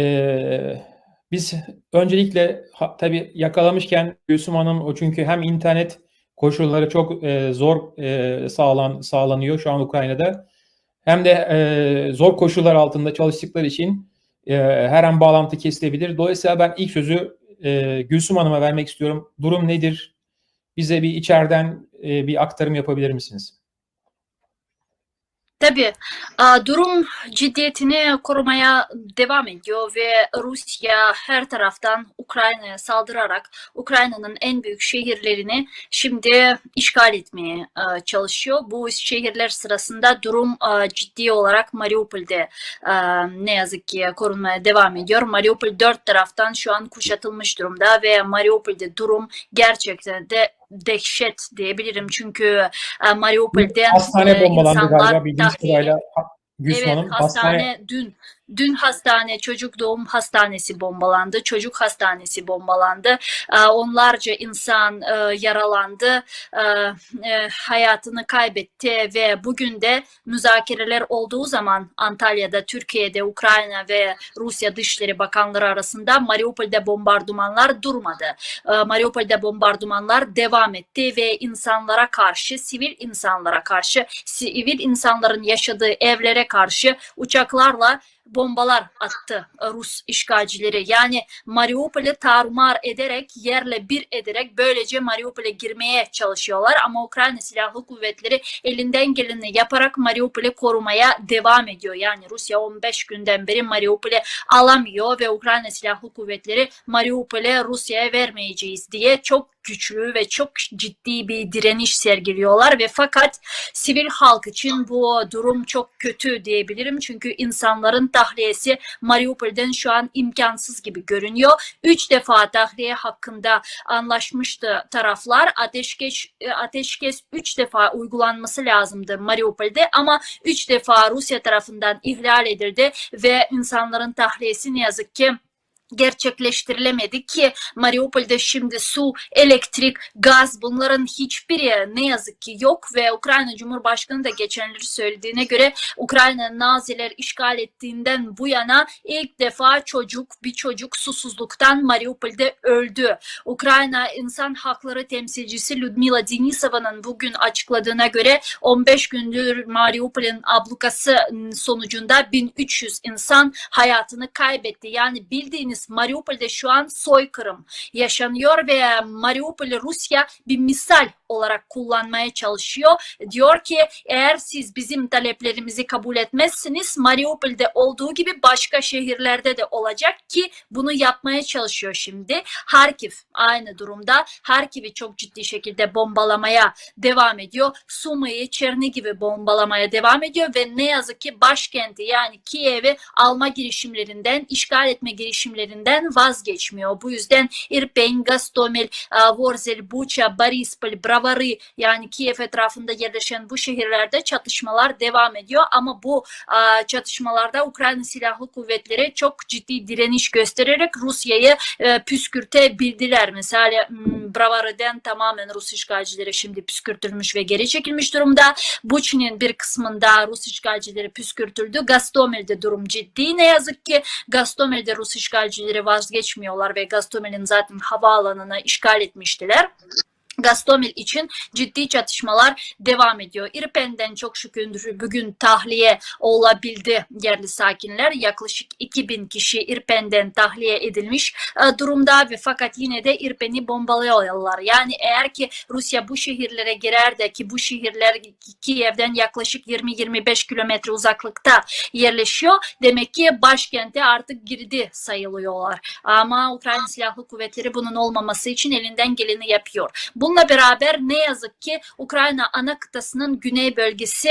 Ee, biz öncelikle ha, tabii yakalamışken Gülsüm Hanım o çünkü hem internet koşulları çok e, zor e, sağlan sağlanıyor şu an Ukrayna'da hem de e, zor koşullar altında çalıştıkları için e, her an bağlantı kesilebilir. Dolayısıyla ben ilk sözü e, Gülsüm Hanım'a vermek istiyorum. Durum nedir? Bize bir içeriden e, bir aktarım yapabilir misiniz? Tabii durum ciddiyetini korumaya devam ediyor ve Rusya her taraftan Ukrayna'ya saldırarak Ukrayna'nın en büyük şehirlerini şimdi işgal etmeye çalışıyor. Bu şehirler sırasında durum ciddi olarak Mariupol'de ne yazık ki korunmaya devam ediyor. Mariupol dört taraftan şu an kuşatılmış durumda ve Mariupol'de durum gerçekten de dehşet diyebilirim. Çünkü e, Mariupol'de hastane e, bombalandı insanlar galiba bildiğiniz kadarıyla. Gülsüm Evet, Hanım hastane, hastane dün dün hastane çocuk doğum hastanesi bombalandı, çocuk hastanesi bombalandı. Ee, onlarca insan e, yaralandı, e, e, hayatını kaybetti ve bugün de müzakereler olduğu zaman Antalya'da, Türkiye'de, Ukrayna ve Rusya Dışişleri Bakanları arasında Mariupol'de bombardımanlar durmadı. Ee, Mariupol'de bombardımanlar devam etti ve insanlara karşı, sivil insanlara karşı, sivil insanların yaşadığı evlere karşı uçaklarla bombalar attı Rus işgalcileri. Yani Mariupol'ü tarumar ederek, yerle bir ederek böylece Mariupol'e girmeye çalışıyorlar. Ama Ukrayna Silahlı Kuvvetleri elinden geleni yaparak Mariupol'ü korumaya devam ediyor. Yani Rusya 15 günden beri Mariupol'ü alamıyor ve Ukrayna Silahlı Kuvvetleri Mariupol'e Rusya'ya vermeyeceğiz diye çok güçlü ve çok ciddi bir direniş sergiliyorlar ve fakat sivil halk için bu durum çok kötü diyebilirim. Çünkü insanların tahliyesi Mariupol'den şu an imkansız gibi görünüyor. Üç defa tahliye hakkında anlaşmıştı taraflar. Ateşkes, ateşkes üç defa uygulanması lazımdı Mariupol'de ama üç defa Rusya tarafından ihlal edildi ve insanların tahliyesi ne yazık ki gerçekleştirilemedi ki Mariupol'de şimdi su, elektrik, gaz bunların hiçbiri ne yazık ki yok ve Ukrayna Cumhurbaşkanı da geçenleri söylediğine göre Ukrayna Naziler işgal ettiğinden bu yana ilk defa çocuk bir çocuk susuzluktan Mariupol'de öldü. Ukrayna İnsan Hakları Temsilcisi Ludmila Denisova'nın bugün açıkladığına göre 15 gündür Mariupol'in ablukası sonucunda 1300 insan hayatını kaybetti. Yani bildiğiniz Mariupol'de şu an soykırım yaşanıyor ve Mariupol'ü Rusya bir misal olarak kullanmaya çalışıyor. Diyor ki eğer siz bizim taleplerimizi kabul etmezsiniz Mariupol'de olduğu gibi başka şehirlerde de olacak ki bunu yapmaya çalışıyor şimdi. Harkiv aynı durumda. Harkiv'i çok ciddi şekilde bombalamaya devam ediyor. Sumı'yı, Çernigiv'i bombalamaya devam ediyor ve ne yazık ki başkenti yani Kiev'i alma girişimlerinden, işgal etme girişimlerinden vazgeçmiyor. Bu yüzden Irpin, Gostomel, Vorzel, Bucha, Borispol, Bravari yani Kiev etrafında yerleşen bu şehirlerde çatışmalar devam ediyor ama bu çatışmalarda Ukrayna Silahlı Kuvvetleri çok ciddi direniş göstererek Rusya'yı e, püskürtebildiler. Mesela Bravari'den tamamen Rus işgalcileri şimdi püskürtülmüş ve geri çekilmiş durumda. Buch'nin bir kısmında Rus işgalcileri püskürtüldü. Gastomel'de durum ciddi. Ne yazık ki Gastomel'de Rus işgalcileri vazgeçmiyorlar ve Gastomel'in zaten havaalanını işgal etmiştiler. Gastomel için ciddi çatışmalar devam ediyor. İrpen'den çok şükür bugün tahliye olabildi yerli sakinler. Yaklaşık 2000 kişi İrpen'den tahliye edilmiş e, durumda ve fakat yine de İrpen'i bombalıyorlar. Yani eğer ki Rusya bu şehirlere girer de ki bu şehirler Kiev'den yaklaşık 20-25 kilometre uzaklıkta yerleşiyor. Demek ki başkente artık girdi sayılıyorlar. Ama Ukrayna Silahlı Kuvvetleri bunun olmaması için elinden geleni yapıyor. Bu Bununla beraber ne yazık ki Ukrayna ana kıtasının güney bölgesi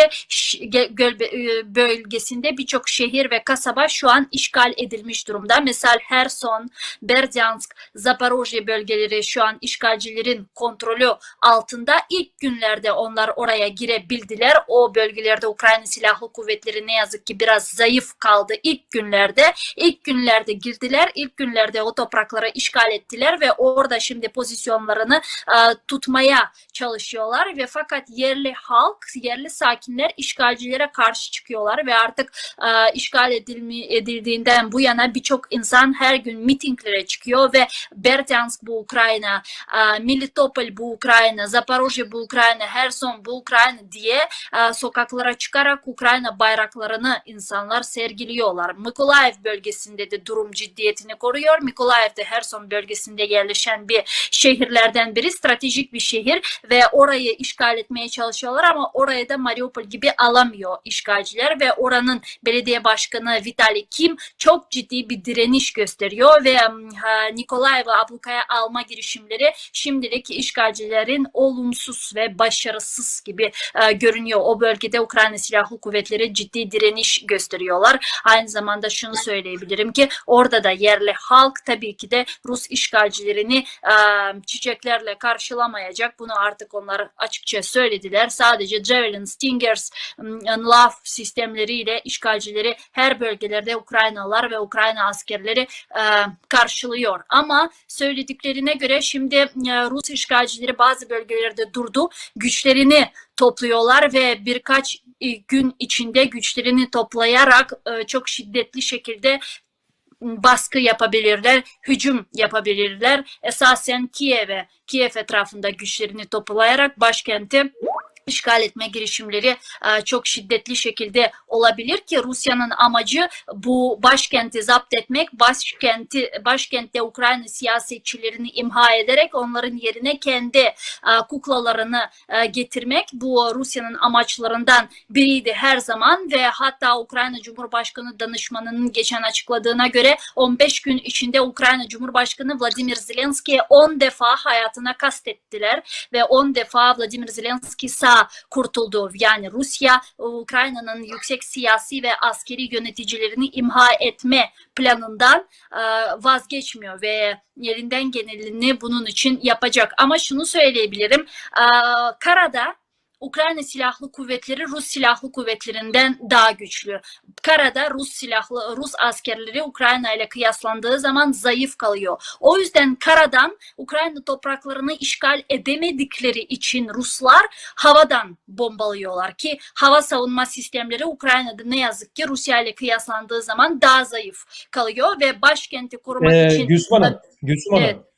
bölgesinde birçok şehir ve kasaba şu an işgal edilmiş durumda. Mesela Herson, Berdyansk, Zaporojye bölgeleri şu an işgalcilerin kontrolü altında. İlk günlerde onlar oraya girebildiler. O bölgelerde Ukrayna Silahlı Kuvvetleri ne yazık ki biraz zayıf kaldı ilk günlerde. İlk günlerde girdiler. İlk günlerde o topraklara işgal ettiler ve orada şimdi pozisyonlarını tutmaya çalışıyorlar ve fakat yerli halk, yerli sakinler işgalcilere karşı çıkıyorlar ve artık e, işgal edilmi, edildiğinden bu yana birçok insan her gün mitinglere çıkıyor ve Bertyansk bu Ukrayna, e, Melitopol bu Ukrayna, Zaporojye bu Ukrayna, Herson bu Ukrayna diye e, sokaklara çıkarak Ukrayna bayraklarını insanlar sergiliyorlar. Mykolaiv bölgesinde de durum ciddiyetini koruyor. Mykolaiv de Herson bölgesinde yerleşen bir şehirlerden biri, stratejik bir şehir ve orayı işgal etmeye çalışıyorlar ama orayı da Mariupol gibi alamıyor işgalciler ve oranın belediye başkanı Vitali Kim çok ciddi bir direniş gösteriyor ve em, ha, Nikolaev'ı ablukaya alma girişimleri şimdilik işgalcilerin olumsuz ve başarısız gibi e, görünüyor. O bölgede Ukrayna Silahlı Kuvvetleri ciddi direniş gösteriyorlar. Aynı zamanda şunu söyleyebilirim ki orada da yerli halk tabii ki de Rus işgalcilerini e, çiçeklerle karşılamayacak. Bunu artık onlar açıkça söylediler. Sadece Javelin, Stingers, LAV sistemleriyle işgalcileri her bölgelerde Ukraynalılar ve Ukrayna askerleri e, karşılıyor. Ama söylediklerine göre şimdi e, Rus işgalcileri bazı bölgelerde durdu. Güçlerini topluyorlar ve birkaç e, gün içinde güçlerini toplayarak e, çok şiddetli şekilde baskı yapabilirler, hücum yapabilirler. Esasen Kiev'e, Kiev etrafında güçlerini toplayarak başkenti işgal etme girişimleri e, çok şiddetli şekilde olabilir ki Rusya'nın amacı bu başkenti zapt etmek, başkenti başkentte Ukrayna siyasetçilerini imha ederek onların yerine kendi e, kuklalarını e, getirmek. Bu Rusya'nın amaçlarından biriydi her zaman ve hatta Ukrayna Cumhurbaşkanı danışmanının geçen açıkladığına göre 15 gün içinde Ukrayna Cumhurbaşkanı Vladimir Zelenski'ye 10 defa hayatına kastettiler ve 10 defa Vladimir Zelenski sağ kurtuldu. Yani Rusya Ukrayna'nın yüksek siyasi ve askeri yöneticilerini imha etme planından e, vazgeçmiyor ve yerinden genelini bunun için yapacak. Ama şunu söyleyebilirim. e, Karada Ukrayna Silahlı Kuvvetleri Rus Silahlı Kuvvetlerinden daha güçlü. Karada Rus silahlı Rus askerleri Ukrayna ile kıyaslandığı zaman zayıf kalıyor. O yüzden karadan Ukrayna topraklarını işgal edemedikleri için Ruslar havadan bombalıyorlar ki hava savunma sistemleri Ukrayna'da ne yazık ki Rusya ile kıyaslandığı zaman daha zayıf kalıyor ve başkenti korumak Ee, için Gülsüm Hanım, Gülsüm Hanım. Evet.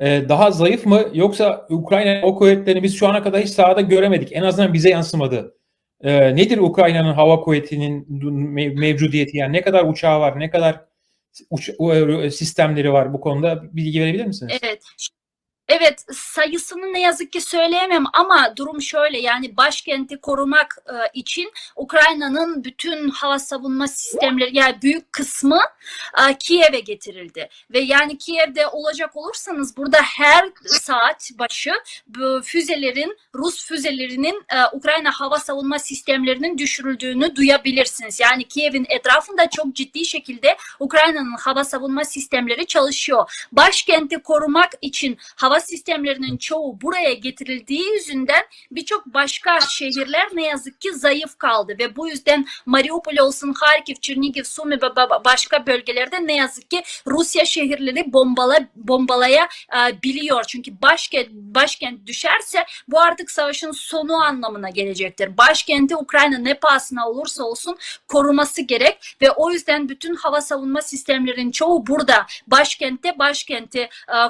Ee, daha zayıf mı yoksa Ukrayna o kuvvetlerini biz şu ana kadar hiç sahada göremedik. En azından bize yansımadı. Ee, nedir Ukrayna'nın hava kuvvetinin mev- mevcudiyeti yani ne kadar uçağı var, ne kadar uç- o- sistemleri var bu konuda bilgi verebilir misiniz? Evet. Evet sayısını ne yazık ki söyleyemem ama durum şöyle yani başkenti korumak e, için Ukrayna'nın bütün hava savunma sistemleri yani büyük kısmı e, Kiev'e getirildi ve yani Kiev'de olacak olursanız burada her saat başı bu füzelerin Rus füzelerinin e, Ukrayna hava savunma sistemlerinin düşürüldüğünü duyabilirsiniz. Yani Kiev'in etrafında çok ciddi şekilde Ukrayna'nın hava savunma sistemleri çalışıyor. Başkenti korumak için hava sistemlerinin çoğu buraya getirildiği yüzünden birçok başka şehirler ne yazık ki zayıf kaldı ve bu yüzden Mariupol olsun, Harkiv, Çernigiv, Sumi ve ba- başka bölgelerde ne yazık ki Rusya şehirleri bombala bombalaya e, biliyor. Çünkü başkent başkent düşerse bu artık savaşın sonu anlamına gelecektir. Başkenti Ukrayna ne pahasına olursa olsun koruması gerek ve o yüzden bütün hava savunma sistemlerinin çoğu burada başkentte başkenti e,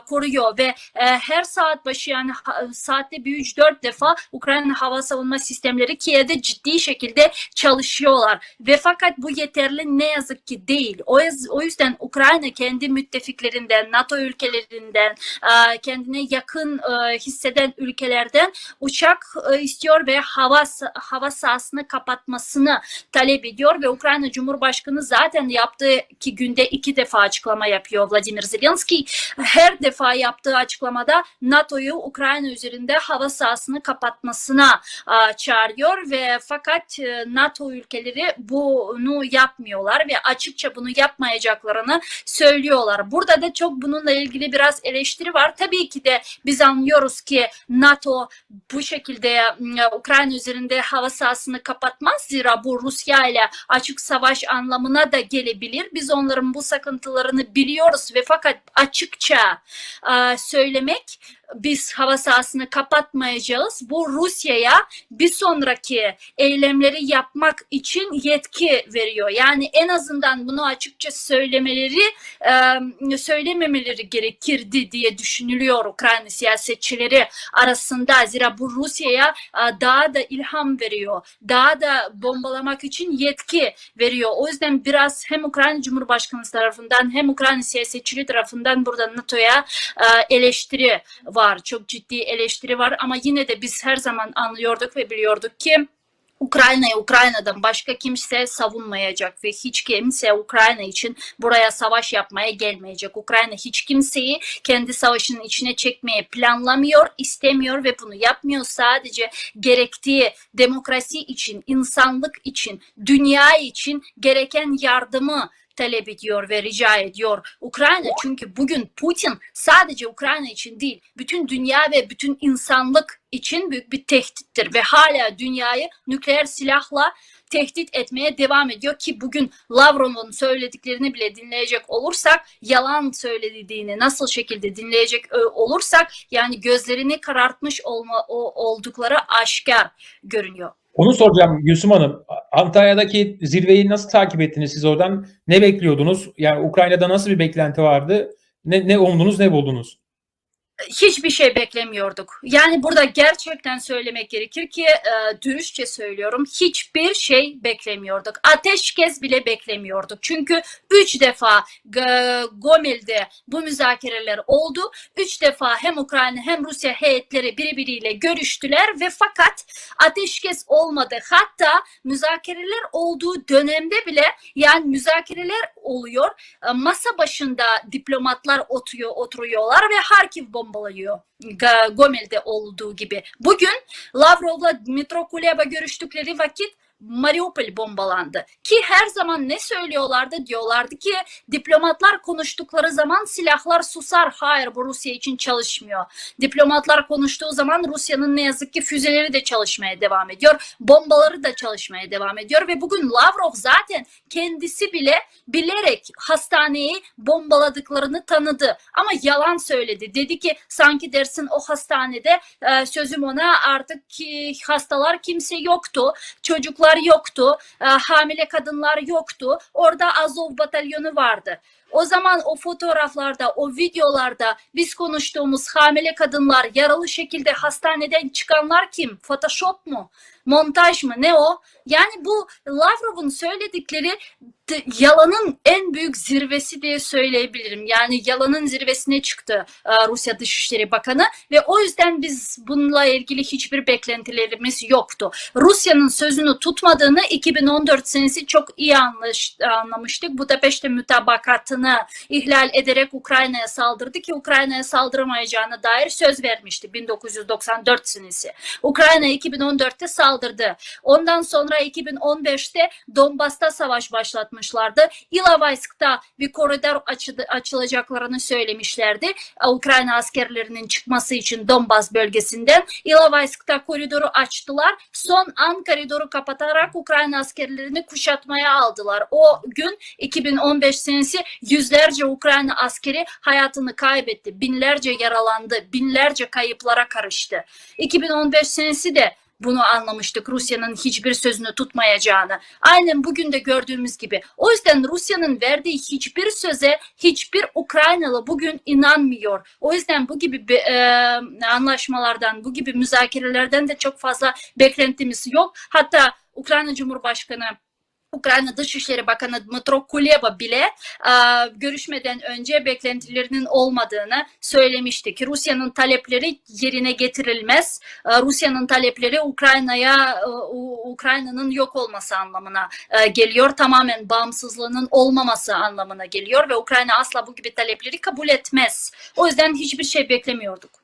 koruyor ve e, her saat başı yani ha- saatte bir 3-4 defa Ukrayna hava savunma sistemleri Kiev'de ciddi şekilde çalışıyorlar ve fakat bu yeterli ne yazık ki değil. O, o yüzden Ukrayna kendi müttefiklerinden, NATO ülkelerinden, e, kendine yakın e, hisseden ülkelerden uçak e, istiyor ve hava hava sahasını kapatmasını talep ediyor ve Ukrayna Cumhurbaşkanı zaten yaptığı ki günde iki defa açıklama yapıyor Vladimir Zelenski. Her defa yaptığı açıklamada NATO'yu Ukrayna üzerinde hava sahasını kapatmasına çağırıyor ve fakat e, NATO ülkeleri bunu yapmıyorlar ve açıkça bunu yapmayacaklarını söylüyorlar. Burada da çok bununla ilgili biraz eleştiri var. Tabii ki de biz anlıyoruz ki NATO bu şekilde Ukrayna üzerinde hava sahasını kapatmaz. Zira bu Rusya ile açık savaş anlamına da gelebilir. Biz onların bu sakıntılarını biliyoruz ve fakat açıkça e, söylemek biz hava sahasını kapatmayacağız. Bu Rusya'ya bir sonraki eylemleri yapmak için yetki veriyor. Yani en azından bunu açıkça söylemeleri söylememeleri gerekirdi diye düşünülüyor Ukrayna siyasetçileri arasında. Zira bu Rusya'ya daha da ilham veriyor. Daha da bombalamak için yetki veriyor. O yüzden biraz hem Ukrayna Cumhurbaşkanı tarafından hem Ukrayna siyasetçileri tarafından burada NATO'ya e, eleştiri var. Çok ciddi eleştiri var ama yine de biz her zaman anlıyorduk ve biliyorduk ki Ukrayna'yı Ukrayna'dan başka kimse savunmayacak ve hiç kimse Ukrayna için buraya savaş yapmaya gelmeyecek. Ukrayna hiç kimseyi kendi savaşının içine çekmeye planlamıyor, istemiyor ve bunu yapmıyor. Sadece gerektiği demokrasi için, insanlık için, dünya için gereken yardımı talep ediyor ve rica ediyor Ukrayna çünkü bugün Putin sadece Ukrayna için değil bütün dünya ve bütün insanlık için büyük bir tehdittir ve hala dünyayı nükleer silahla tehdit etmeye devam ediyor ki bugün Lavrov'un söylediklerini bile dinleyecek olursak yalan söylediğini nasıl şekilde dinleyecek e, olursak yani gözlerini karartmış olma o, oldukları aşikar görünüyor. Onu soracağım Gülsüm Hanım. Antalya'daki zirveyi nasıl takip ettiniz siz oradan? Ne bekliyordunuz? Yani Ukrayna'da nasıl bir beklenti vardı? Ne, ne umdunuz ne buldunuz? Hiçbir şey beklemiyorduk. Yani burada gerçekten söylemek gerekir ki e, dürüstçe söylüyorum hiçbir şey beklemiyorduk. Ateşkes bile beklemiyorduk. Çünkü üç defa e, Gomel'de bu müzakereler oldu. Üç defa hem Ukrayna hem Rusya heyetleri birbiriyle görüştüler ve fakat ateşkes olmadı. Hatta müzakereler olduğu dönemde bile yani müzakereler oluyor. E, masa başında diplomatlar oturuyor, oturuyorlar ve Harkiv bombalıyor. Gomel'de olduğu gibi. Bugün Lavrov'la Dmitro Kuleba görüştükleri vakit Mariupol bombalandı. Ki her zaman ne söylüyorlardı? Diyorlardı ki diplomatlar konuştukları zaman silahlar susar. Hayır bu Rusya için çalışmıyor. Diplomatlar konuştuğu zaman Rusya'nın ne yazık ki füzeleri de çalışmaya devam ediyor. Bombaları da çalışmaya devam ediyor ve bugün Lavrov zaten kendisi bile bilerek hastaneyi bombaladıklarını tanıdı. Ama yalan söyledi. Dedi ki sanki dersin o hastanede e, sözüm ona artık ki hastalar kimse yoktu. Çocuklar yoktu. E, hamile kadınlar yoktu. Orada Azov batalyonu vardı. O zaman o fotoğraflarda, o videolarda biz konuştuğumuz hamile kadınlar, yaralı şekilde hastaneden çıkanlar kim? Photoshop mu? Montaj mı? Ne o? Yani bu Lavrov'un söyledikleri yalanın en büyük zirvesi diye söyleyebilirim. Yani yalanın zirvesine çıktı Rusya Dışişleri Bakanı ve o yüzden biz bununla ilgili hiçbir beklentilerimiz yoktu. Rusya'nın sözünü tutmadığını 2014 senesi çok iyi anlamıştık. Budapeşte mütabakatını ihlal ederek Ukrayna'ya saldırdı ki Ukrayna'ya saldıramayacağına dair söz vermişti 1994 senesi. Ukrayna 2014'te saldırdı. Ondan sonra 2015'te Donbas'ta savaş başlatmışlardı. Ilovaisk'ta bir koridor açı, açılacaklarını söylemişlerdi. Ukrayna askerlerinin çıkması için Donbas bölgesinden. Ilovaisk'ta koridoru açtılar. Son an koridoru kapatarak Ukrayna askerlerini kuşatmaya aldılar. O gün 2015 senesi yüzlerce Ukrayna askeri hayatını kaybetti. Binlerce yaralandı. Binlerce kayıplara karıştı. 2015 senesi de bunu anlamıştık Rusya'nın hiçbir sözünü tutmayacağını. Aynen bugün de gördüğümüz gibi. O yüzden Rusya'nın verdiği hiçbir söze hiçbir Ukraynalı bugün inanmıyor. O yüzden bu gibi e, anlaşmalardan, bu gibi müzakerelerden de çok fazla beklentimiz yok. Hatta Ukrayna Cumhurbaşkanı Ukrayna Dışişleri Bakanı Dmytro Kuleba bile e, görüşmeden önce beklentilerinin olmadığını söylemişti ki Rusya'nın talepleri yerine getirilmez. E, Rusya'nın talepleri Ukrayna'ya e, Ukrayna'nın yok olması anlamına e, geliyor. Tamamen bağımsızlığının olmaması anlamına geliyor ve Ukrayna asla bu gibi talepleri kabul etmez. O yüzden hiçbir şey beklemiyorduk.